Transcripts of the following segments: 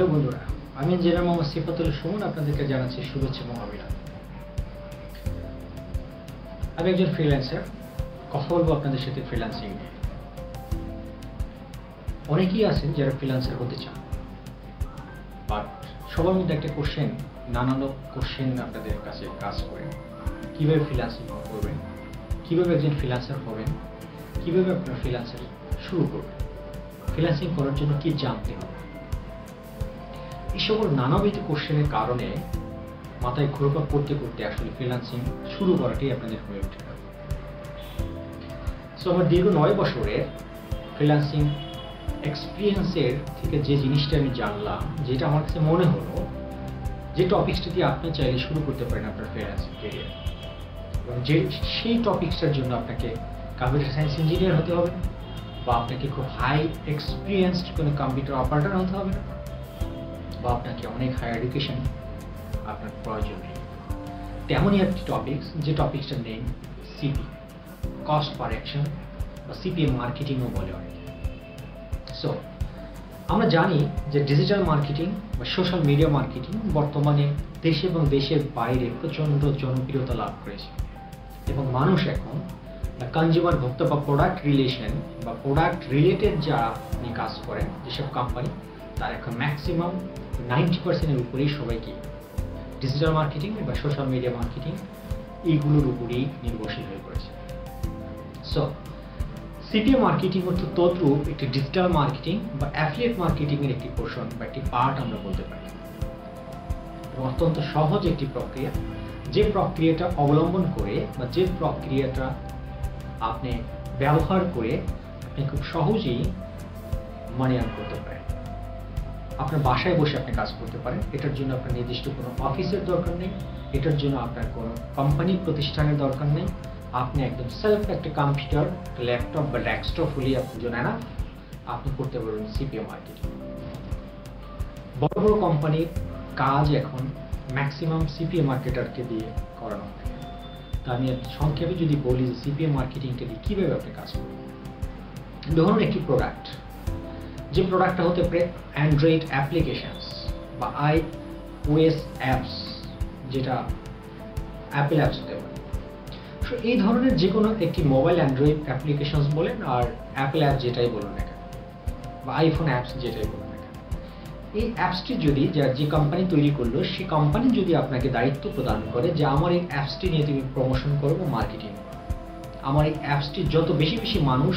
Hello বন্ধুরা, আমি engineer Mohammad Sifatul Suman, আপনাদেরকে জানাচ্ছি শুভেচ্ছা এবং অভিনন্দন। আমি একজন ফ্রিল্যান্সার কথা বলব আপনাদের সাথে ফ্রিল্যান্সিং নিয়ে। অনেকেই আছেন যারা ফ্রিল্যান্সার হতে চান বাট সবার মধ্যে একটা কোশ্চেন নানান কোশ্চেন আপনাদের কাছে কাজ করে। কীভাবে ফ্রিল্যান্সিং করবেন? কীভাবে একজন ফ্রিল্যান্সার হবেন? কীভাবে আপনার ফ্রিল্যান্সার শুরু করবেন? ফ্রিল্যান্সিং করার জন্য কি জানতে হবে? এই সকল নানাবিধ কোশ্চেনের কারণে মাথায় ঘুরপাক করতে করতে আসলে ফ্রিল্যান্সিং শুরু করাটাই আপনাদের হয়ে উঠে ওঠে। সো আমার দীর্ঘ নয় বছরের ফ্রিল্যান্সিং এক্সপিরিয়েন্সের থেকে যে জিনিসটা আমি জানলাম, যেটা আমার কাছে মনে হলো, যে টপিক্সটা দিয়ে আপনি চাইলে শুরু করতে পারেন আপনার ফ্রিল্যান্সিং কেরিয়ার এবং যে, সেই টপিক্সটার জন্য আপনাকে কম্পিউটার সায়েন্স ইঞ্জিনিয়ার হতে হবে, বা আপনাকে খুব হাই এক্সপিরিয়েন্সড কোনো কম্পিউটার অপারেটর হতে হবে না। বা আপনাকে অনেক হায়ার এডুকেশন আপনার প্রয়োজন নেই। তেমনই একটি টপিক্স যে টপিক্সটার নেই সিপি কস্ট পার অ্যাকশন বা সিপি মার্কেটিংও বলে অনেকে। সো আমরা জানি যে ডিজিটাল মার্কেটিং বা সোশ্যাল মিডিয়া মার্কেটিং বর্তমানে দেশে এবং দেশের বাইরে প্রচণ্ড জনপ্রিয়তা লাভ করেছে। এবং মানুষ এখন কনজিউমার ভোক্তা বা প্রোডাক্ট রিলেশন বা প্রোডাক্ট রিলেটেড যারা নিয়ে কাজ করেন, যেসব কোম্পানি তার এখন ম্যাক্সিমাম নাইনটি পার্সেন্টের উপরেই সবাইকে ডিজিটাল মার্কেটিং বা সোশ্যাল মিডিয়া মার্কেটিং এইগুলোর উপরেই নির্ভরশীল হয়ে পড়েছে। সো সিপিএ মার্কেটিং হচ্ছে তদ্রূপ একটি ডিজিটাল মার্কেটিং বা অ্যাফিলিয়েট মার্কেটিংয়ের একটি পোর্শন বা একটি পার্ট আমরা বলতে পারি। অত্যন্ত সহজ একটি প্রক্রিয়া, যে প্রক্রিয়াটা অবলম্বন করে বা যে প্রক্রিয়াটা আপনি ব্যবহার করে আপনি খুব সহজেই মানি আর্ন করতে পারেন। আপনার বাসায় বসে আপনি কাজ করতে পারেন। এটার জন্য আপনার নির্দিষ্ট কোনো অফিসের দরকার নেই। এটার জন্য আপনার কোনো কোম্পানি প্রতিষ্ঠানের দরকার নেই। আপনি একদম সেলফ একটা কম্পিউটার ল্যাপটপ বা ডেস্কটপ হলেই আপনার জন্য না আপনি করতে পারবেন সিপিএ মার্কেটিং বড় বড় কোম্পানির কাজ এখন ম্যাক্সিমাম সিপিএ মার্কেটারকে দিয়ে করানো হয়। তা আমি সংক্ষেপে যদি বলি যে সিপিএ মার্কেটিংটা দিয়ে কীভাবে আপনি কাজ করবেন। ধরুন একটি প্রোডাক্ট যে প্রোডাক্টটা হতে পারে অ্যান্ড্রয়েড অ্যাপ্লিকেশনস বা আই ওএস অ্যাপস যেটা অ্যাপেল অ্যাপস হতে পারে। সো এই ধরনের যে কোনো একটি মোবাইল অ্যান্ড্রয়েড অ্যাপ্লিকেশনস বলেন আর অ্যাপেল অ্যাপ যেটাই বলুন না কেন, বা আইফোন অ্যাপস যেটাই বলুন না কেন, এই অ্যাপসটি যদি যা যে কোম্পানি তৈরি করল, সেই কোম্পানি যদি আপনাকে দায়িত্ব প্রদান করে যে আমার এই অ্যাপসটি নিয়ে তুমি প্রমোশন করব মার্কেটিং আমার এই অ্যাপসটি যত বেশি বেশি মানুষ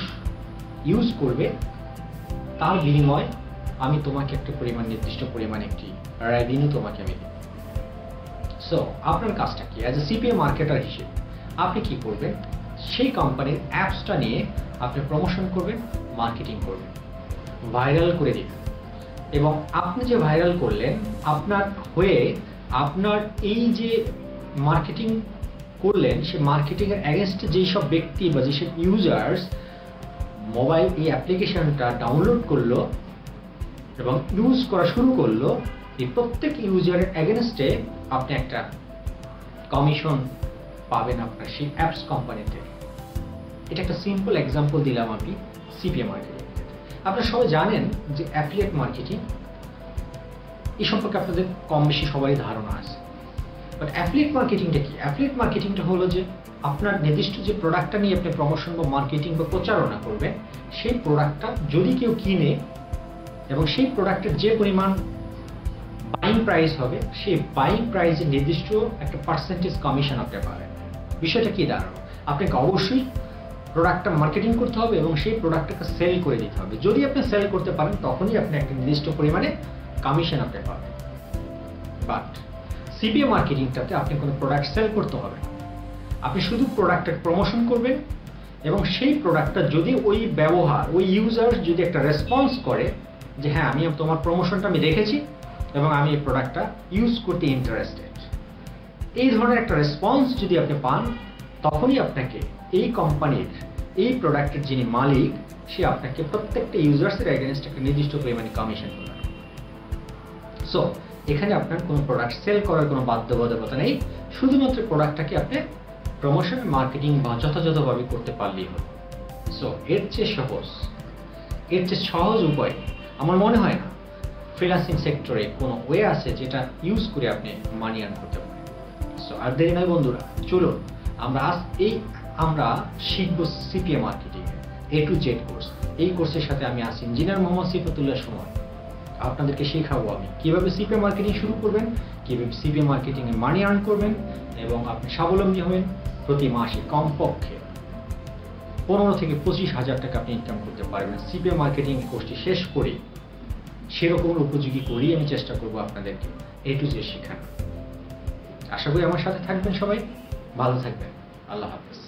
ইউজ করবে তার বিনিময় আমি তোমাকে একটা পরিমাণ, নির্দিষ্ট পরিমাণ একটি রেভিনিউ তোমাকে আমি দেব। সো আপনার কাজটা কি? অ্যাজ এ সিপিএ মার্কেটার হিসেবে, আপনি কি করবেন? সেই কোম্পানির অ্যাপসটা নিয়ে আপনি প্রমোশন করবেন মার্কেটিং করবেন ভাইরাল করে দিবেন। এবং আপনি যে ভাইরাল করলেন, আপনার হয়ে আপনার এই যে মার্কেটিং করলেন, সে মার্কেটিংয়ের অ্যাগেনস্টে যেই সব ব্যক্তি বা যেসব ইউজার্স মোবাইল এই অ্যাপ্লিকেশনটা ডাউনলোড করল এবং ইউজ করা শুরু করল, এই প্রত্যেক ইউজারের অ্যাগেনস্টে আপনি একটা কমিশন পাবেন আপনার সেই অ্যাপস কোম্পানি থেকে এটা একটা সিম্পল এক্সাম্পল দিলাম আমি সিপিএ মার্কেটিং আপনারা সবাই জানেন যে অ্যাফিলিয়েট মার্কেটিং এই সম্পর্কে আপনাদের কম বেশি সবারই ধারণা আছে। বাট অ্যাফিলিয়েট মার্কেটিংটা কি? অ্যাফিলিয়েট মার্কেটিংটা হলো যে আপনার নির্দিষ্ট যে প্রোডাক্টটা নিয়ে আপনি প্রমোশন বা মার্কেটিং বা প্রচারণা করবেন, সেই প্রোডাক্টটা যদি কেউ কিনে এবং সেই প্রোডাক্টের যে পরিমাণ বাইং প্রাইস হবে, সেই বাইং প্রাইসের নির্দিষ্ট একটা পার্সেন্টেজ কমিশন আপনি পাবেন। বিষয়টা কি দাঁড়ানো আপনাকে অবশ্যই প্রোডাক্টটা মার্কেটিং করতে হবে এবং সেই প্রোডাক্টটাকে সেল করে দিতে হবে। যদি আপনি সেল করতে পারেন, তখনই আপনি একটা নির্দিষ্ট পরিমাণে কমিশন আপনি পাবেন। বাট সিপিএ মার্কেটিংটাতে আপনি কোনো প্রোডাক্ট সেল করতে হবে আপনি শুধু প্রোডাক্টের প্রমোশন করবেন এবং সেই প্রোডাক্টটা যদি ওই ব্যবহার, ওই ইউজার যদি একটা রেসপন্স করে যে হ্যাঁ আমি তোমার প্রমোশনটা আমি দেখেছি এবং আমি এই প্রোডাক্টটা ইউজ করতে ইন্টারেস্টেড এই ধরনের একটা রেসপন্স যদি আপনি পান, তখনই আপনাকে এই কোম্পানির এই প্রোডাক্টের যিনি মালিক, সে আপনাকে প্রত্যেকটা ইউজার্সের এগেনস্ট একটা নির্দিষ্ট পরিমাণে কমিশন করবে। সো এখানে আপনার কোনো প্রোডাক্ট সেল করার কোনো বাধ্যবাধকতা নেই। শুধুমাত্র প্রোডাক্টটাকে আপনি প্রমোশন মার্কেটিং বা যথাযথভাবে করতে পারলেই হলো সো এর চেয়ে সহজ, এর চেয়ে সহজ উপায় আমার মনে হয় না। ফ্রিল্যান্সিং সেক্টরে কোনো ওয়ে আছে যেটা ইউজ করে আপনি মানি আর্ন করতে পারেন। সো আর দেরি নয় বন্ধুরা, চলুন, আমরা আজ এই, আমরা শিখব CPA marketing A to Z course এই কোর্সের সাথে আমি আছি ইঞ্জিনিয়ার মোহাম্মদ সিফতুল্লাহ সময় আপনাদেরকে শেখাবো আমি। কীভাবে সিপিএ মার্কেটিং শুরু করবেন, কীভাবে সিপিএ মার্কেটিং এ মানি আর্ন করবেন, এবং আপনি স্বাবলম্বী হবেন প্রতি মাসে কমপক্ষে পনেরো থেকে পঁচিশ হাজার টাকা আপনি ইনকাম করতে পারবেন। সিপিএ মার্কেটিং কোর্সটি শেষ করে সেরকম উপযোগী করেই আমি চেষ্টা করব আপনাদেরকে এ টু জেড শেখানো আশা করি আমার সাথে থাকবেন সবাই। ভালো থাকবেন। আল্লাহ হাফেজ।